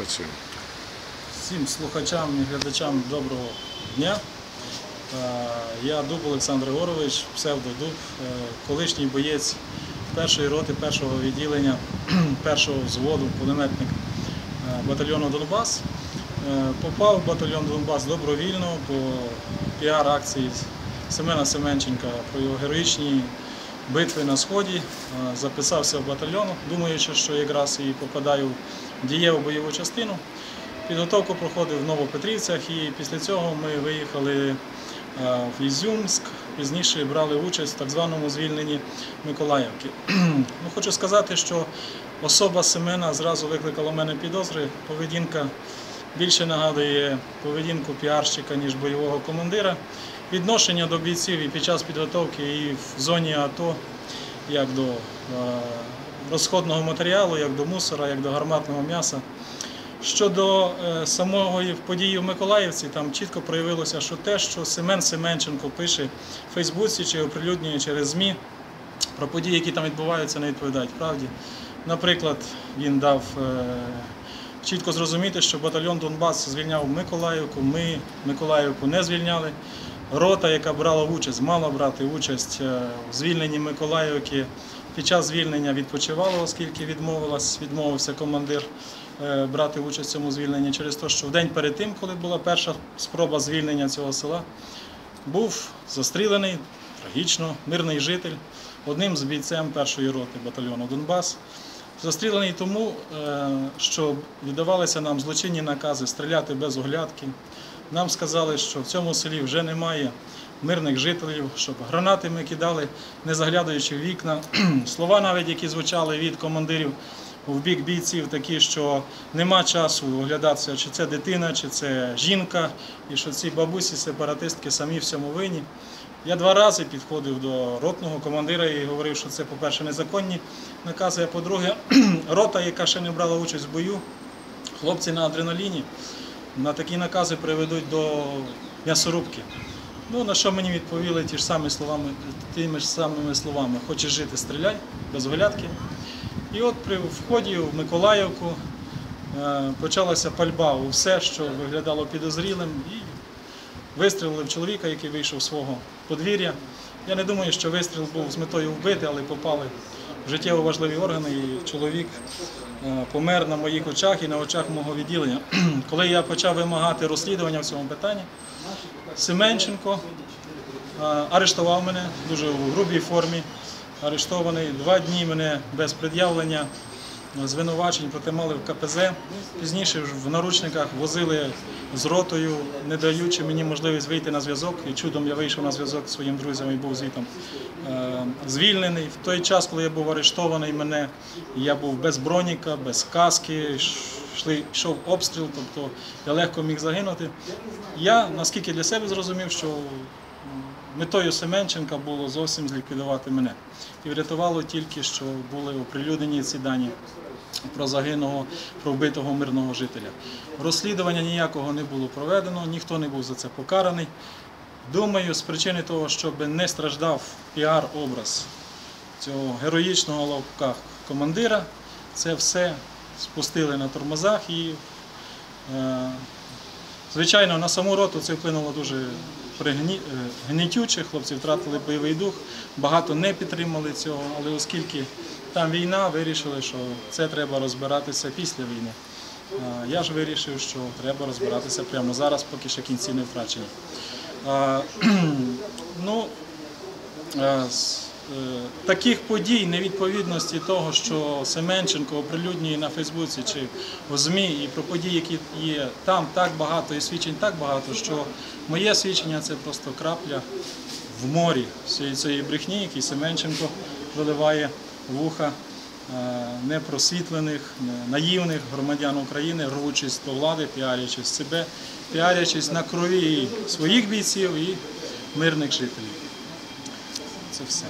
працюємо. Всім слухачам і глядачам доброго дня. Е, Я Дуб Олександр Григорович, псевдодуб, е, колишній боєць першої роти, першого відділення, першого взводу, кулеметник е, батальйону Донбас. Попав в батальйон Донбас добровільно по піар-акції Семена Семенченка про його героїчні битви на Сході. Е, Записався в батальйон, думаючи, що якраз і попадаю в дієву бойову частину. Підготовку проходив в Новопетрівцях і після цього ми виїхали е, в Ізюмськ. Пізніше брали участь в так званому звільненні Миколаївки. Ну, хочу сказати, що особа Семена зразу викликала в мене підозри. Поведінка більше нагадує поведінку піарщика, ніж бойового командира. Відношення до бійців і під час підготовки, і в зоні АТО, як до е, розходного матеріалу, як до мусора, як до гарматного м'яса. Щодо е, самої події в Миколаївці, там чітко проявилося, що те, що Семен Семенченко пише в Фейсбуці чи оприлюднює через ЗМІ про події, які там відбуваються, не відповідають правді. Наприклад, він дав е, чітко зрозуміти, що батальйон Донбас звільняв Миколаївку, ми Миколаївку не звільняли. Рота, яка брала участь, мала брати участь е, в звільненні Миколаївки. Під час звільнення відпочивала, оскільки відмовився командир е, брати участь в цьому звільненні через те, що в день перед тим, коли була перша спроба звільнення цього села, був застрілений трагічно мирний житель, одним з бійцем першої роти батальйону Донбас. Застрілений тому, е, що віддавалися нам злочинні накази стріляти без оглядки. Нам сказали, що в цьому селі вже немає мирних жителів, щоб гранати ми кидали, не заглядаючи в вікна. Слова навіть, які звучали від командирів в бік бійців, такі, що нема часу оглядатися, чи це дитина, чи це жінка, і що ці бабусі, сепаратистки самі в цьому винні. Я два рази підходив до ротного командира і говорив, що це, по-перше, незаконні накази, а по-друге, рота, яка ще не брала участь в бою, хлопці на адреналіні, на такі накази приведуть до м'ясорубки. Ну, на що мені відповіли ті ж самі словами, тими ж самими словами, хочеш жити, стріляй, без оглядки. І от при вході в Миколаївку е, почалася пальба у все, що виглядало підозрілим, і вистрілили в чоловіка, який вийшов з свого подвір'я. Я не думаю, що вистріл був з метою вбити, але попали життєво важливі органи, і чоловік е, помер на моїх очах і на очах мого відділення. Коли я почав вимагати розслідування в цьому питанні, Семенченко е, арештував мене дуже в грубій формі. Арештований два дні мене без пред'явлення звинувачень протимали в КПЗ. Пізніше в наручниках возили з ротою, не даючи мені можливість вийти на зв'язок. І чудом я вийшов на зв'язок зі своїм друзям і був звітом е, звільнений. В той час, коли я був арештований, мене я був без броніка, без каски, йшли, йшов обстріл, тобто я легко міг загинути. Я наскільки для себе зрозумів, що Метою Семенченка було зовсім зліквідувати мене. І врятувало тільки, що були оприлюднені ці дані про загиблого, про вбитого мирного жителя. Розслідування ніякого не було проведено, ніхто не був за це покараний. Думаю, з причини того, щоб не страждав піар-образ цього героїчного в лапках командира, це все спустили на тормозах і е, Звичайно, на саму роту це вплинуло дуже пригні- е, хлопці втратили бойовий дух, багато не підтримали цього, але оскільки там війна, вирішили, що це треба розбиратися після війни. Я ж вирішив, що треба розбиратися прямо зараз, поки ще кінці не втрачені. Ну, таких подій, невідповідності того, що Семенченко оприлюднює на Фейсбуці чи в ЗМІ, і про події, які є там так багато, і свідчень так багато, що моє свідчення це просто крапля в морі всієї цієї брехні, які Семенченко виливає вуха е, непросвітлених, наївних громадян України, рвучись до влади, піарячись себе, піарячись на крові своїх бійців і мирних жителів. Це все.